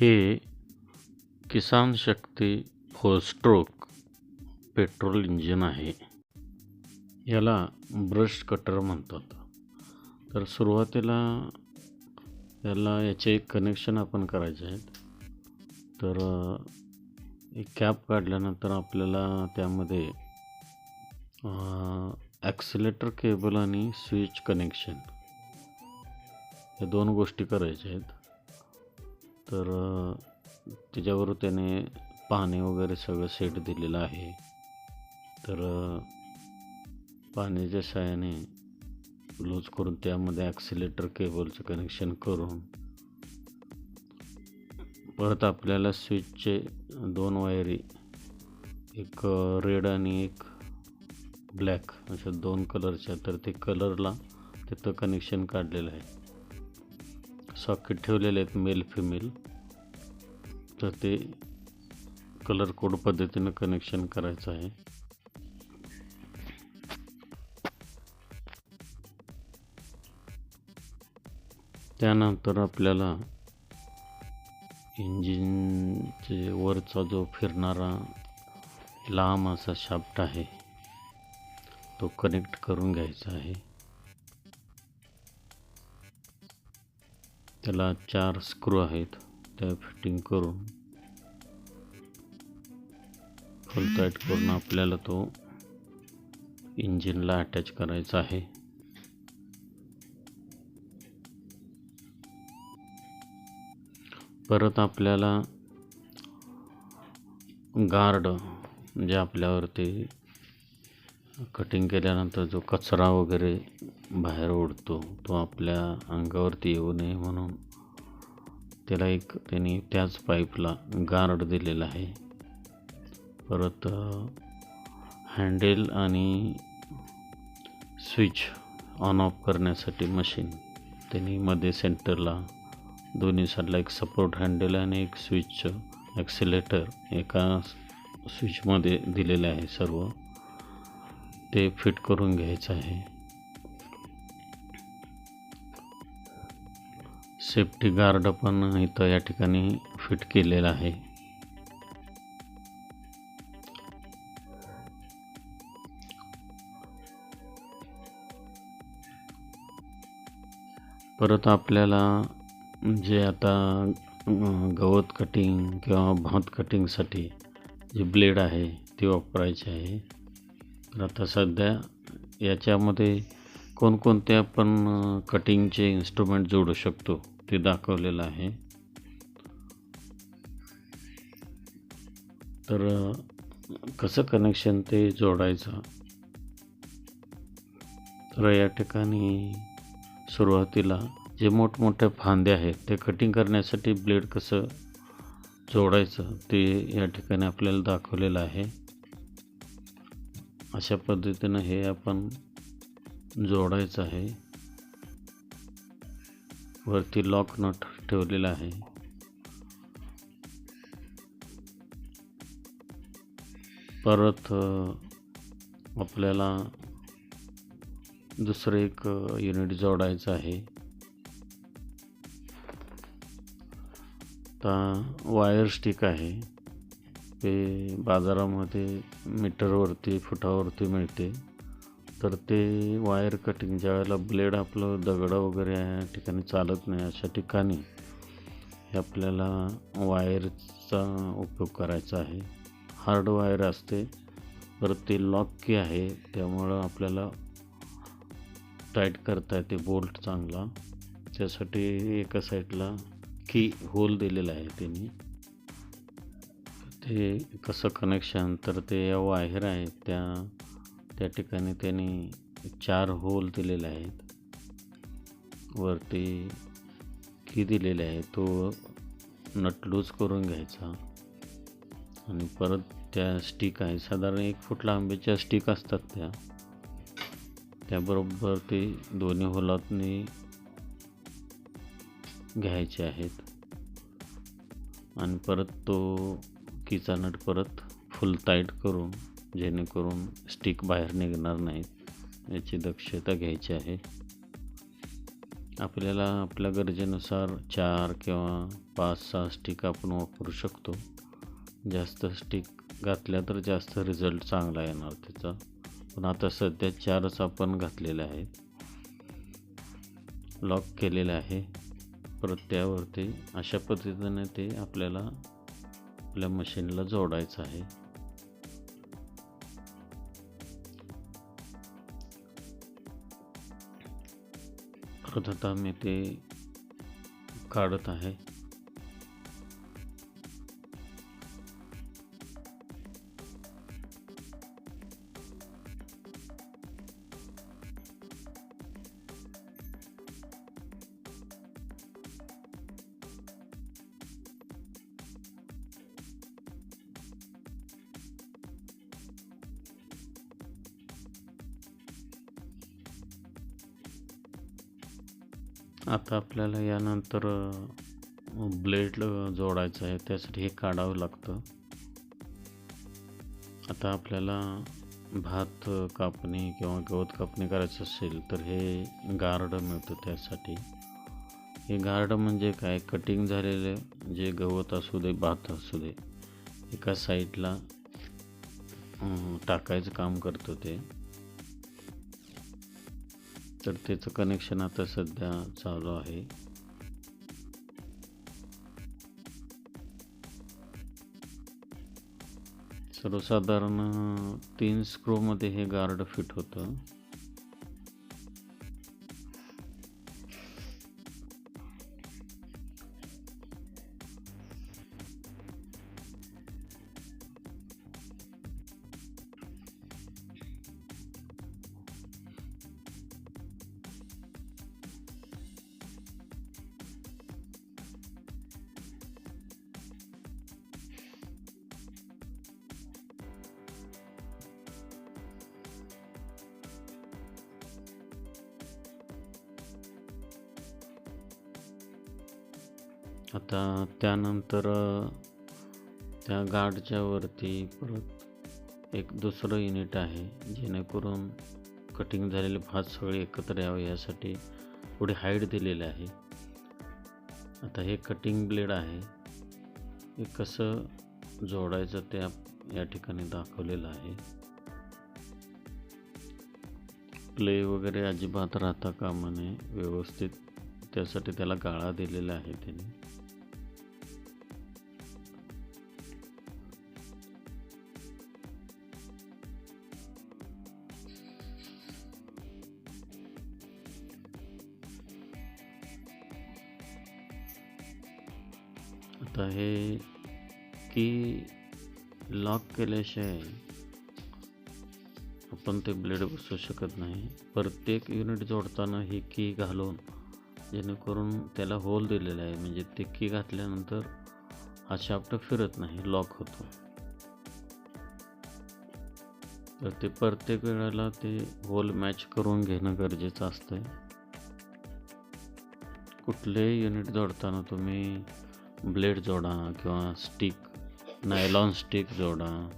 हे Kisan Shakti four stroke petrol engine आहे. याला ब्रश कटर म्हणतात. तर सुरुवातीला याला याचे एक कनेक्शन आपण करायचे आहेत. तर एक कॅप काढल्यानंतर आपल्याला त्यामध्ये ॲक्सिलेटर केबल आणि स्विच कनेक्शन या दोन गोष्टी करायच्या आहेत. तर त्याच्यावर त्याने पाणी वगैरे सगळं सेट दिलेलं आहे. तर पाण्याच्या सहाय्याने लूज करून त्यामध्ये ॲक्सिलेटर केबलचं कनेक्शन करून परत आपल्याला स्विचचे दोन वायरी एक रेड आणि एक ब्लॅक अशा दोन कलरच्या तर ते कलरला तिथं कनेक्शन काढलेलं आहे. सॉकेट ठेवलेले आहेत मेल फिमेल. तर ते कलर कोड पद्धतीनं कनेक्शन करायचं आहे. त्यानंतर आपल्याला इंजिनचे वरचा जो फिरणारा लांब असा शाफ्ट आहे तो कनेक्ट करून घ्यायचा आहे. त्याला चार स्क्रू आहेत. त्या फिटिंग करून फुल टाईट करून आपल्याला तो इंजिनला अटॅच करायचा आहे. परत आपल्याला गार्ड म्हणजे आपल्यावरती कटिंग केल्यानंतर जो कचरा वगैरे बाहेर उडतो तो आपल्या अंगावरती येऊ नये म्हणून त्याला एक त्यांनी त्याच पाईपला गार्ड दिलेला आहे. परत हँडेल आणि स्विच ऑन ऑफ करण्यासाठी मशीन त्यांनी मध्ये सेंटरला दोन्ही साईडला एक सपोर्ट हँडल आणि एक स्विच ॲक्सिलेटर एका स्विचमध्ये दिलेले आहे सर्व. ते फिट करून घ्यायचं आहे. सेफ्टी गार्ड पण इथं या ठिकाणी फिट केलेलं आहे. परत आपल्याला जे आता गवत कटिंग किंवा भात कटिंगसाठी जे ब्लेड आहे ते वापरायचे आहे. तर आता सध्या याच्यामध्ये कोणकोणते आपण कटिंगचे इन्स्ट्रुमेंट जोडू शकतो? ते दाखवलेलं आहे. तर कसं कनेक्शन ते जोडायचं? तर या ठिकाणी सुरुवातीला जे मोठमोठ्या फांद्या आहेत ते कटिंग करण्यासाठी ब्लेड कसं जोडायचं ते या ठिकाणी आपल्याला दाखवलेलं आहे. अशा पद्धतीनं हे आपण जोडायचं आहे. वरती लॉक नट ठेवलेला आहे. परत आपल्याला दुसरं एक युनिट जोडायचं आहे. आता वायर स्टिक आहे. ते बाजारामध्ये मीटरवरती फुटावरती मिळते. तर ते वायर कटिंग ज्या वेळेला ब्लेड आपलं दगडं वगैरे या ठिकाणी चालत नाही अशा ठिकाणी हे आपल्याला वायरचा उपयोग करायचा आहे. हार्ड वायर असते परत ते लॉक की आहे त्यामुळं आपल्याला टाईट करता येते बोल्ट चांगला. त्यासाठी एका साईडला की होल दिलेला आहे त्यांनी. ते कसं कनेक्शन तर ते या वायर आहेत त्या त्या ठिकाणी त्यांनी चार होल दिलेले आहेत. वरती की दिलेले आहे तो नट लूज करून घ्यायचा. आणि परत त्या स्टिक आहे साधारण एक फूट लांबीच्या स्टिक असतात त्या. त्याबरोबर ते दोन्ही होलातनी घ्यायचे आहेत. आणि परत तो कीचा नट परत फुल टाईट करून जेणेकरून स्टिक बाहेर निघणार नाहीत. याची दक्षता घ्यायची आहे. आपल्याला आपल्या गरजेनुसार चार किंवा पाच सहा स्टिक आपण वापरू शकतो. जास्त स्टिक घातल्या तर जास्त रिझल्ट चांगला येणार त्याचा. पण आता सध्या चारच आपण घातलेले आहेत. लॉक केलेले आहे. परत त्यावरती अशा पद्धतीने ते आपल्याला आपल्या मशीनला जोडायचं आहे. परत आता मी ते काढत आहे. आता आपल्याला यानंतर ब्लेड जोडायचं आहे त्यासाठी हे काढावं लागतं. आता आपल्याला भात कापणी किंवा गवत कापणी करायचं असेल तर हे गार्ड मिळतं त्यासाठी. हे गार्ड म्हणजे काय? कटिंग झालेले जे गवत असू दे भात असू दे एका साईडला टाकायचं काम करतं ते. तर त्याचं कनेक्शन आता सध्या चालू आहे. सर्वसाधारण तीन स्क्रूमध्ये हे गार्ड फिट होतं. आता त्यानंतर त्या गार्डच्या वरती परत एक दुसरं युनिट आहे जेणेकरून कटिंग झालेले भात सगळे एकत्र यावे यासाठी थोडी हाईट दिलेली आहे. आता हे कटिंग ब्लेड आहे हे कसं जोडायचं ते या ठिकाणी दाखवलेलं आहे. प्ले वगैरे अजिबात राहता कामा नये व्यवस्थित त्यासाठी त्याला गाळा दिलेला आहे त्याने. आता हे की लॉक केल्याशिवाय आपण ते ब्लेड बसू शकत नाही. प्रत्येक युनिट जोडताना ही की घालून जेणेकरून त्याला होल दिलेला आहे. म्हणजे ते की घातल्यानंतर हा शाफ्ट फिरत नाही लॉक होतो. तर ते प्रत्येक वेळेला ते होल मॅच करून घेणं गरजेचं असतं कुठलेही युनिट जोडताना तुम्ही ब्लेड जोडा किंवा स्टिक नायलॉन स्टिक जोडा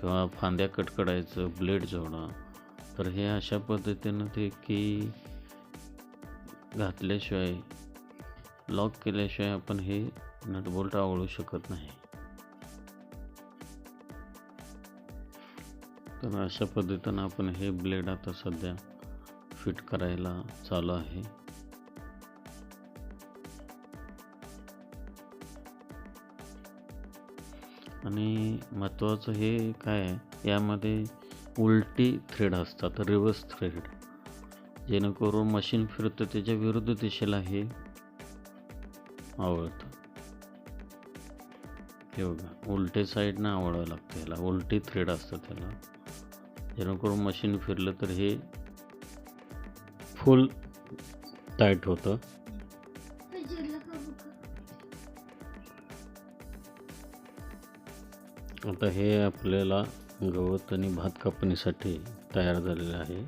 किंवा फांद्या कटकडायचं ब्लेड जोडा. तर हे अशा पद्धतीनं ते की घातल्याशिवाय लॉक केल्याशिवाय आपण हे नटबोल्ट आवळू शकत नाही. तर अशा पद्धतीनं आपण हे ब्लेड आता सध्या फिट करायला चालू आहे. आणि महत्त्वाचं हे काय आहे यामध्ये उलटी थ्रेड असतात रिवर्स थ्रेड जेणेकरून मशीन फिरतं त्याच्या विरुद्ध दिशेला हे आवळतं. हे बघा उलटे साईडनं आवळावं लागतं ह्याला उलटी थ्रेड असतं त्याला. जेणेकरून मशीन फिरलं तर हे फुल टाईट होतं. आता हे आपल्याला गवत आणि भात कापणीसाठी तयार झालेलं आहे.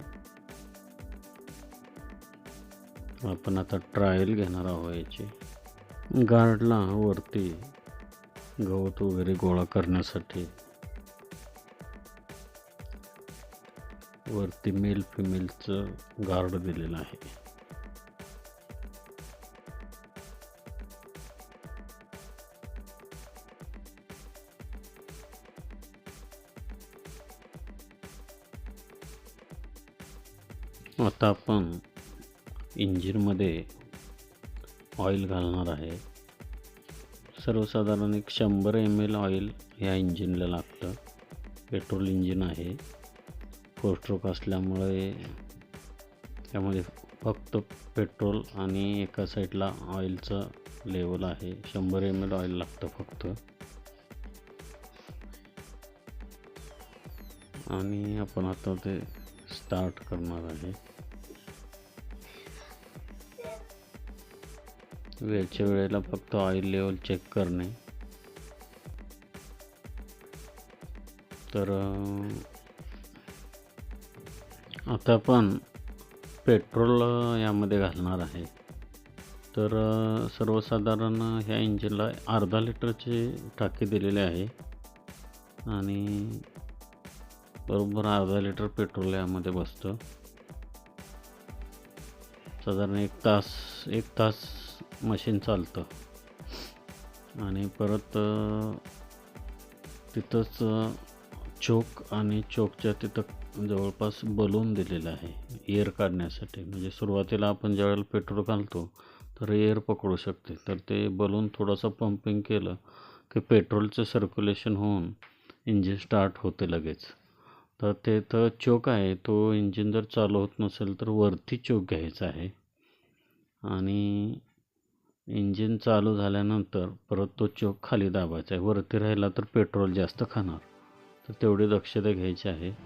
आपण आता ट्रायल घेणार आहोत याची. गार्डला वरती गवत वगैरे गोळा करण्यासाठी. वरती मेल फिमेलचं गार्ड दिलेलं आहे. आता आपण इंजिनमध्ये ऑइल घालणार आहे. सर्वसाधारण एक शंभर एम एल ऑइल ह्या इंजिनला लागतं. पेट्रोल इंजिन आहे. फोर स्ट्रोक असल्यामुळे त्यामध्ये फक्त पेट्रोल आणि एका साईडला ऑइलचं लेवल आहे. शंभर एम एल ऑइल लागतं फक्त. आणि आपण आता ते स्टार्ट करणार आहे. वेळच्या वेळेला फक्त ऑइल लेवल चेक करणे. तर आता आपण पेट्रोल यामध्ये घालणार आहे. तर सर्वसाधारण ह्या इंजिनला अर्धा लिटरची टाकी दिलेली आहे. आणि बरोबर अर्धा लिटर पेट्रोल यामध्ये बसतं. साधारण एक तास एक तास मशीन चालतं. आणि परत तिथंच चोक आणि चोकच्या तिथं जवळपास बलून दिलेलं आहे एअर काढण्यासाठी. म्हणजे सुरुवातीला आपण ज्यावेळेला पेट्रोल घालतो तर एअर पकडू शकते. तर ते बलून थोडंसं पंपिंग केलं की पेट्रोलचं सर्क्युलेशन होऊन इंजिन स्टार्ट होते लगेच. तर ते तर चोक आहे तो इंजिन जर चालू होत नसेल तर वरती चोक घ्यायचा आहे. आणि इंजिन चालू झाल्यानंतर परत तो चोक खाली दाबायचा आहे. वरती राहिला तर पेट्रोल जास्त खाणार. तर तेवढी दक्षता घ्यायची आहे.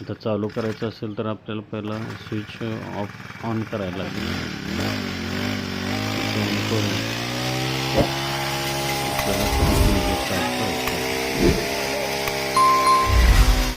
आता चालू करायचं असेल तर आपल्याला पहिला स्विच ऑफ ऑन करायला लागेल. ऑन करून